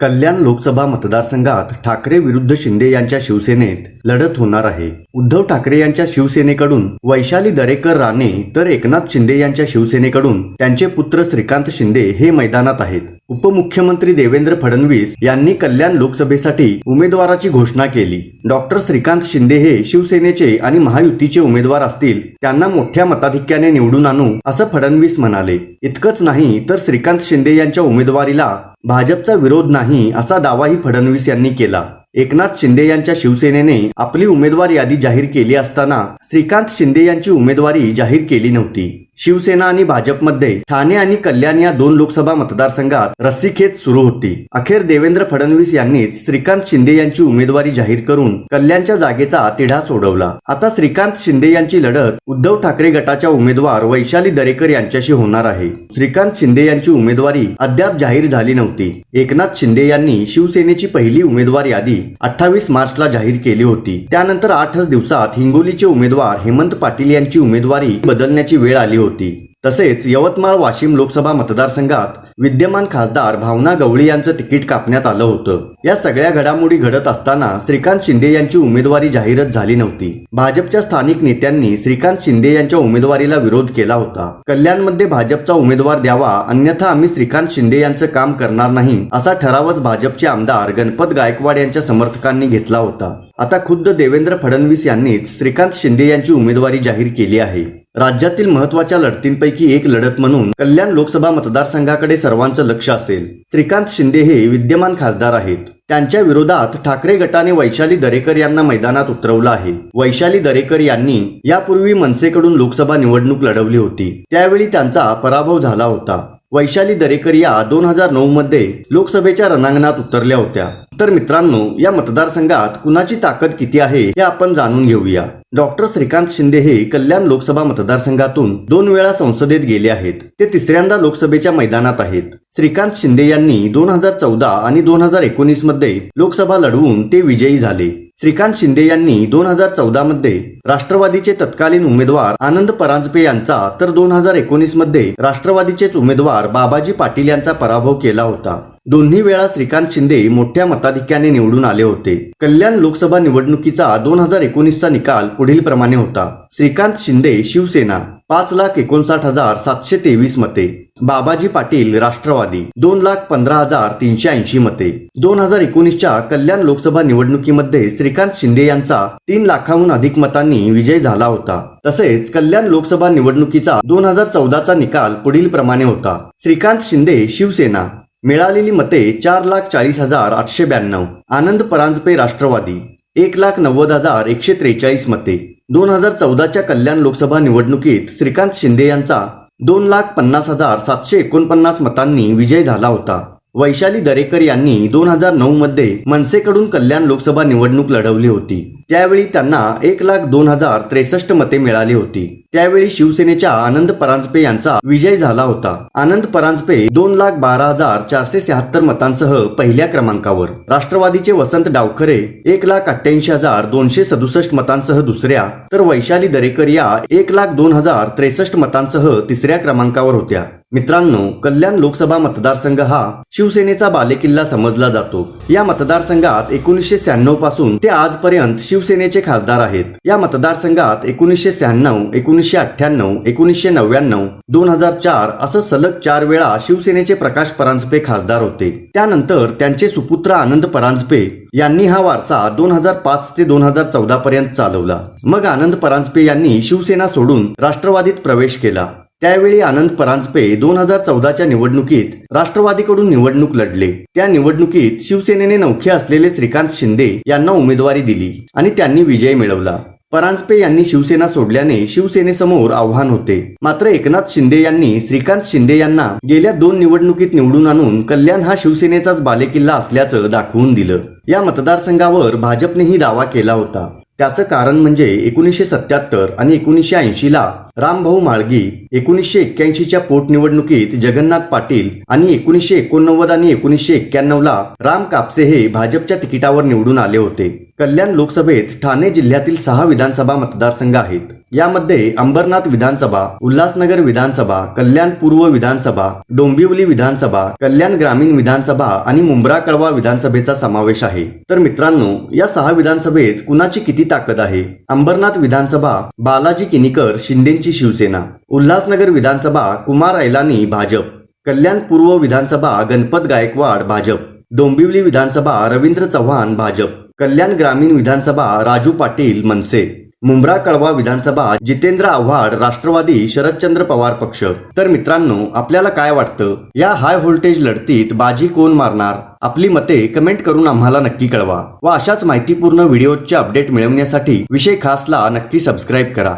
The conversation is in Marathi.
कल्याण लोकसभा मतदारसंघात ठाकरे विरुद्ध शिंदे यांच्या शिवसेनेत लढत होणार आहे. उद्धव ठाकरे यांच्या शिवसेनेकडून वैशाली दरेकर राणे तर एकनाथ शिंदे यांच्या शिवसेनेकडून त्यांचे पुत्र श्रीकांत शिंदे हे मैदानात आहेत. उपमुख्यमंत्री देवेंद्र फडणवीस यांनी कल्याण लोकसभेसाठी उमेदवाराची घोषणा केली. डॉक्टर श्रीकांत शिंदे हे शिवसेनेचे आणि महायुतीचे उमेदवार असतील त्यांना मोठ्या मताधिक्याने निवडून आणू असं फडणवीस म्हणाले. इतकंच नाही तर श्रीकांत शिंदे यांच्या उमेदवारीला भाजपचा विरोध नाही असा दावाही फडणवीस यांनी केला. एकनाथ शिंदे यांच्या शिवसेनेने आपली उमेदवार यादी जाहीर केली असताना श्रीकांत शिंदे यांची उमेदवारी जाहीर केली नव्हती. शिवसेना आणि भाजपमध्ये ठाणे आणि कल्याण या दोन लोकसभा मतदारसंघात रस्सीखेच सुरू होती. अखेर देवेंद्र फडणवीस यांनीच श्रीकांत शिंदे यांची उमेदवारी जाहीर करून कल्याणच्या जागेचा तिढा सोडवला. आता श्रीकांत शिंदे यांची लढत उद्धव ठाकरे गटाच्या उमेदवार वैशाली दरेकर यांच्याशी होणार आहे. श्रीकांत शिंदे यांची उमेदवारी अद्याप जाहीर झाली नव्हती. एकनाथ शिंदे यांनी शिवसेनेची पहिली उमेदवार यादी अठ्ठावीस मार्चला जाहीर केली होती. त्यानंतर आठच दिवसात हिंगोलीचे उमेदवार हेमंत पाटील यांची उमेदवारी बदलण्याची वेळ आली होती. तसेच यवतमाळ वाशिम लोकसभा मतदारसंघात विद्यमान खासदार भावना गवळी यांचं तिकीट कापण्यात आलं होतं. या सगळ्या घडामोडी घडत असताना श्रीकांत शिंदे यांची उमेदवारी जाहीरच झाली नव्हती. भाजपच्या स्थानिक नेत्यांनी श्रीकांत शिंदे यांच्या उमेदवारीला विरोध केला होता. कल्याणमध्ये भाजपचा उमेदवार द्यावा अन्यथा आम्ही श्रीकांत शिंदे यांचं काम करणार नाही असा ठरावच भाजपचे आमदार गणपत गायकवाड यांच्या समर्थकांनी घेतला होता. आता खुद्द देवेंद्र फडणवीस यांनीच श्रीकांत शिंदे यांची उमेदवारी जाहीर केली आहे. राज्यातील महत्त्वाच्या लढतींपैकी एक लढत म्हणून कल्याण लोकसभा मतदारसंघाकडे सर्वांचं लक्ष असेल. श्रीकांत शिंदे हे विद्यमान खासदार आहेत. त्यांच्या विरोधात ठाकरे गटाने वैशाली दरेकर यांना मैदानात उतरवलं आहे. वैशाली दरेकर यांनी यापूर्वी मनसेकडून लोकसभा निवडणूक लढवली होती. त्यावेळी त्यांचा पराभव झाला होता. वैशाली दरेकर या दोन हजार नऊ मध्ये लोकसभेच्या रणांगणात उतरल्या होत्या. तर मित्रांनो या मतदारसंघात कुणाची ताकद किती आहे हे आपण जाणून घेऊया. डॉक्टर श्रीकांत शिंदे हे कल्याण लोकसभा मतदारसंघातून दोन वेळा संसदेत गेले आहेत. ते तिसऱ्यांदा लोकसभेच्या मैदानात आहेत. श्रीकांत शिंदे यांनी दोन हजार चौदा आणि दोन हजार एकोणीसमध्ये लोकसभा लढवून ते विजयी झाले. श्रीकांत शिंदे यांनी दोन हजार चौदा मध्ये राष्ट्रवादीचे तत्कालीन उमेदवार आनंद परांजपे यांचा तर दोन हजार एकोणीसमध्ये राष्ट्रवादीचेच उमेदवार बाबाजी पाटील यांचा पराभव केला होता. दोन्ही वेळा श्रीकांत शिंदे मोठ्या मताधिक्याने निवडून आले होते. कल्याण लोकसभा निवडणुकीचा दोन हजार एकोणीसचा निकाल पुढील प्रमाणे होता. श्रीकांत शिंदे शिवसेना. पाच लाख एकोणसाठ हजार सातशे तेवीस मते. बाबाजी पाटील राष्ट्रवादी दोन लाख पंधरा हजार तीनशे ऐंशी मते. दोन हजार एकोणीसच्या कल्याण लोकसभा निवडणुकीमध्ये श्रीकांत शिंदे यांचा तीन लाखाहून अधिक मतांनी विजय झाला होता. तसेच कल्याण लोकसभा निवडणुकीचा दोन हजार चौदाचा निकाल पुढील प्रमाणे होता. श्रीकांत शिंदे शिवसेना. मिळालेली मते चार लाख चाळीस हजार आठशे ब्याण्णव. आनंद परांजपे राष्ट्रवादी एक लाख नव्वद हजार एकशे त्रेचाळीस मते. दोन हजार चौदाच्या कल्याण लोकसभा निवडणुकीत श्रीकांत शिंदे यांचा दोन लाख पन्नास हजार सातशे एकोणपन्नास मतांनी विजय झाला होता. वैशाली दरेकर यांनी दोन हजार नऊ मध्ये मनसेकडून कल्याण लोकसभा निवडणूक लढवली होती. त्यावेळी त्यांना एक लाख दोन हजार त्रेसष्ट मते मिळाली होती. त्यावेळी शिवसेनेच्या आनंद परांजपे यांचा विजय झाला होता. आनंद परांजपे दोन लाख बारा हजार चारशे शहात्तर मतांसह पहिल्या क्रमांकावर. राष्ट्रवादीचे वसंत डावखरे एक लाख अठ्ठ्याऐंशी हजार दोनशे सदुसष्ट मतांसह दुसऱ्या तर वैशाली दरेकर या एक लाख दोन हजार त्रेसष्ट मतांसह तिसऱ्या क्रमांकावर होत्या. मित्रांनो कल्याण लोकसभा मतदारसंघ हा शिवसेनेचा बालेकिल्ला समजला जातो. या मतदारसंघात एकोणीसशे शहाण्णवपासून ते आजपर्यंत शिव शिवसेनेचे खासदार आहेत. या मतदारसंघात एकोणीसशे शहाण्णव एकोणीसशे अठ्ठ्याण्णव एकोणीसशे नव्याण्णव दोन हजार चार असं सलग चार वेळा शिवसेनेचे प्रकाश परांजपे खासदार होते. त्यानंतर त्यांचे सुपुत्र आनंद परांजपे यांनी हा वारसा दोन हजार पाच ते दोन हजार चौदा पर्यंत चालवला. मग आनंद परांजपे यांनी शिवसेना सोडून राष्ट्रवादीत प्रवेश केला. त्यावेळी आनंद परांजपे दोन हजार चौदाच्या निवडणुकीत राष्ट्रवादीकडून निवडणूक लढले. त्या निवडणुकीत शिवसेनेने नौखे असलेले श्रीकांत शिंदे यांना उमेदवारी दिली आणि त्यांनी विजय मिळवला. परांजपे यांनी शिवसेना सोडल्याने शिवसेनेसमोर आव्हान होते. मात्र एकनाथ शिंदे यांनी श्रीकांत शिंदे यांना गेल्या दोन निवडणुकीत निवडून आणून कल्याण हा शिवसेनेचाच बालेकिल्ला असल्याचं दाखवून दिलं. या मतदारसंघावर भाजपनेही दावा केला होता. त्याचं कारण म्हणजे एकोणीसशे सत्याहत्तर आणि एकोणीसशे ऐंशीला रामभाऊ माळगी एकोणीसशे एक्क्याऐंशीच्या पोटनिवडणुकीत जगन्नाथ पाटील आणि एकोणीसशे एकोणनव्वद आणि एकोणीसशे एक्क्याण्णवला राम कापसे हे भाजपच्या तिकिटावर निवडून आले होते. कल्याण लोकसभेत ठाणे जिल्ह्यातील सहा विधानसभा मतदारसंघ आहेत. यामध्ये अंबरनाथ विधानसभा उल्हासनगर विधानसभा कल्याण पूर्व विधानसभा डोंबिवली विधानसभा कल्याण ग्रामीण विधानसभा आणि मुंब्रा कळवा विधानसभेचा समावेश आहे. तर मित्रांनो या सहा विधानसभेत कुणाची किती ताकद आहे? अंबरनाथ विधानसभा बालाजी किनीकर शिंदेची शिवसेना. उल्हासनगर विधानसभा कुमार ऐलानी भाजप. कल्याण पूर्व विधानसभा गणपत गायकवाड भाजप. डोंबिवली विधानसभा रवींद्र चव्हाण भाजप. कल्याण ग्रामीण विधानसभा राजू पाटील मनसे. मुंब्रा कळवा विधानसभा जितेंद्र आव्हाड राष्ट्रवादी शरदचंद्र पवार पक्ष. तर मित्रांनो आपल्याला काय वाटतं? या हाय व्होल्टेज लढतीत बाजी कोण मारणार? आपली मते कमेंट करून आम्हाला नक्की कळवा. व अशाच माहितीपूर्ण व्हिडिओचे अपडेट मिळवण्यासाठी विषय खासला नक्की सबस्क्राईब करा.